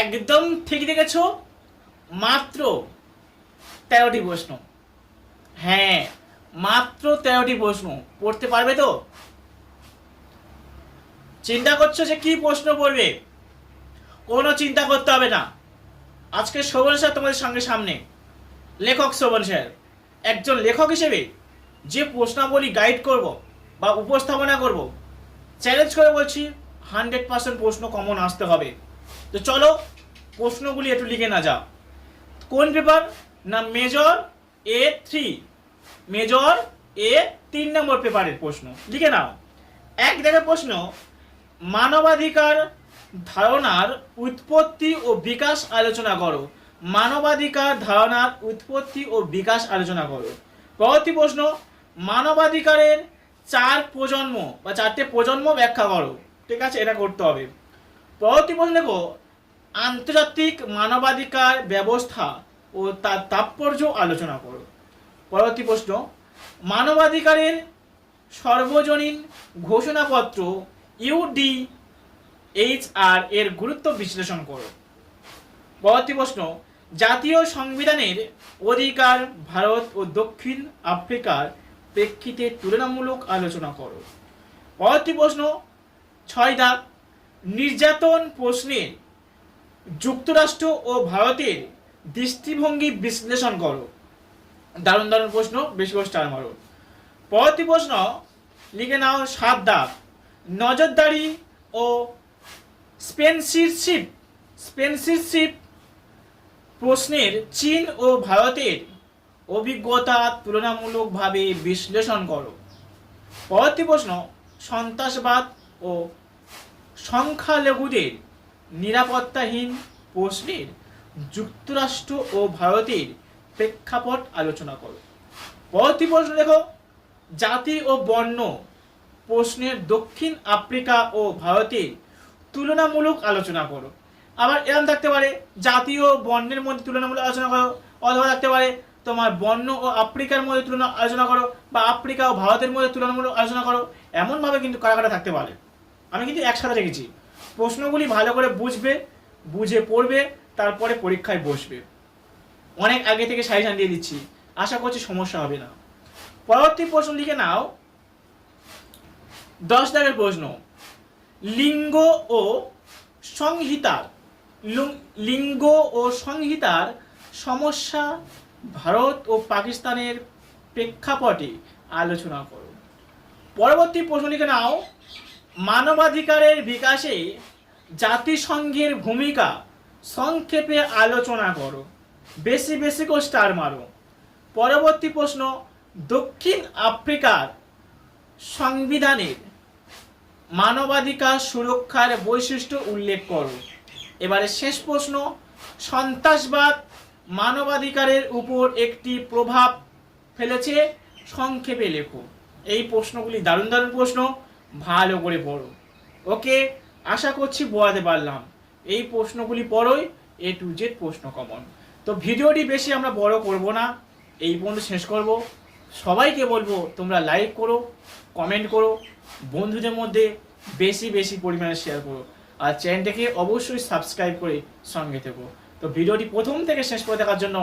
একদম ঠিক দেখেছ। মাত্র তেরোটি প্রশ্ন। হ্যাঁ মাত্র তেরোটি প্রশ্ন। পড়তে পারবে তো? চিন্তা করছ যে কি প্রশ্ন পড়বে? কোনো চিন্তা করতে হবে না। আজকে শোভন স্যার তোমাদের সঙ্গে সামনে। লেখক শোভন স্যার। একজন লেখক হিসেবে যে প্রশ্নাবলী গাইড করব বা উপস্থাপনা করব চ্যালেঞ্জ করে বলছি হান্ড্রেড পার্সেন্ট প্রশ্ন কমন আসতে হবে। তো চলো প্রশ্নগুলি একটু লিখে না যা কোন পেপার না major A three major A তিন নম্বর পেপারের প্রশ্ন। লিখে নাও। এক দেখে প্রশ্ন, মানবাধিকার ধারণার উৎপত্তি ও বিকাশ আলোচনা করো। মানবাধিকার ধারণার উৎপত্তি ও বিকাশ আলোচনা করো। পরবর্তী প্রশ্ন, মানবাধিকারের চার প্রজন্ম বা চারটে প্রজন্ম ব্যাখ্যা করো। ঠিক আছে, এটা করতে হবে। পরবর্তী প্রশ্ন দেখো আন্তর্জাতিক মানবাধিকার ব্যবস্থা ও তার তাৎপর্য আলোচনা করো। পরবর্তী প্রশ্ন, মানবাধিকারের সর্বজনীন ঘোষণাপত্র ইউডি এইচ আর এর গুরুত্ব বিশ্লেষণ করো। পরবর্তী প্রশ্ন, জাতীয় সংবিধানের অধিকার ভারত ও দক্ষিণ আফ্রিকার প্রেক্ষিতে তুলনামূলক আলোচনা করো। পরবর্তী প্রশ্ন ছয় দাগ নির্যাতন প্রশ্নের যুক্তরাষ্ট্র ও ভারতের দৃষ্টিভঙ্গি বিশ্লেষণ করো। দারুণ দারুণ প্রশ্ন, বেশি করে মারো। পরবর্তী প্রশ্ন, লিখে নাও সাত দাগ। নজরদারি ও স্পেন্সিরশিপ স্পেন্সিরশিপ প্রশ্নের চীন ও ভারতের অভিজ্ঞতা তুলনামূলকভাবে বিশ্লেষণ করো। পরবর্তী প্রশ্ন, সন্ত্রাসবাদ ও সংখ্যালঘুদের নিরাপত্তাহীন প্রশ্নের যুক্তরাষ্ট্র ও ভারতের প্রেক্ষাপট আলোচনা করো। পরবর্তী প্রশ্ন দেখো। জাতি ও বর্ণ প্রশ্নের দক্ষিণ আফ্রিকা ও ভারতের তুলনামূলক আলোচনা করো। আবার এরকম থাকতে পারে, জাতি ও বর্ণের মধ্যে তুলনামূলক আলোচনা করো, অথবা থাকতে পারে, তোমার বর্ণ ও আফ্রিকার মধ্যে তুলনা আলোচনা করো, বা আফ্রিকা ও ভারতের মধ্যে তুলনামূলক আলোচনা করো, এমনভাবে কিন্তু কারা কারা থাকতে পারে। আমি কিন্তু একসাথে রেখেছি। প্রশ্নগুলি ভালো করে বুঝবে, বুঝে পড়বে, তারপরে পরীক্ষায় বসবে। অনেক আগে থেকে সাজেশন দিয়ে দিচ্ছি। আশা করছি সমস্যা হবে না। পরবর্তী প্রশ্ন লিখে নাও। দশ দাগের প্রশ্ন। লিঙ্গ ও সংহিতার লিঙ্গ ও সংহিতার সমস্যা ভারত ও পাকিস্তানের প্রেক্ষাপটে আলোচনা করো। পরবর্তী প্রশ্ন লিখে নাও। মানবাধিকারের বিকাশে জাতিসংঘের ভূমিকা সংক্ষেপে আলোচনা করো। বেশি বেশি করে স্টার মারো। পরবর্তী প্রশ্ন, দক্ষিণ আফ্রিকার সংবিধানের মানবাধিকার সুরক্ষার বৈশিষ্ট্য উল্লেখ করো। এবারে শেষ প্রশ্ন, সন্ত্রাসবাদ মানবাধিকারের উপর একটি প্রভাব ফেলেছে, সংক্ষেপে লেখো। এই প্রশ্নগুলি দারুণ দারুণ প্রশ্ন। ভালো করে পড়ো। ওকে? আশা করছি বোঝাতে পারলাম। এই প্রশ্নগুলি পড়োই এ টু জেড প্রশ্ন কমন তো ভিডিওটি বেশি আমরা বড় করব না, এই পর্যন্ত শেষ করব। সবাইকে বলব, তোমরা লাইক করো কমেন্ট করো, বন্ধুদের মধ্যে বেশি বেশি পরিমাণে শেয়ার করো। আর চ্যানেলটাকে অবশ্যই সাবস্ক্রাইব করে সঙ্গে থেকো। তো ভিডিওটি প্রথম থেকে শেষ করে দেখার জন্য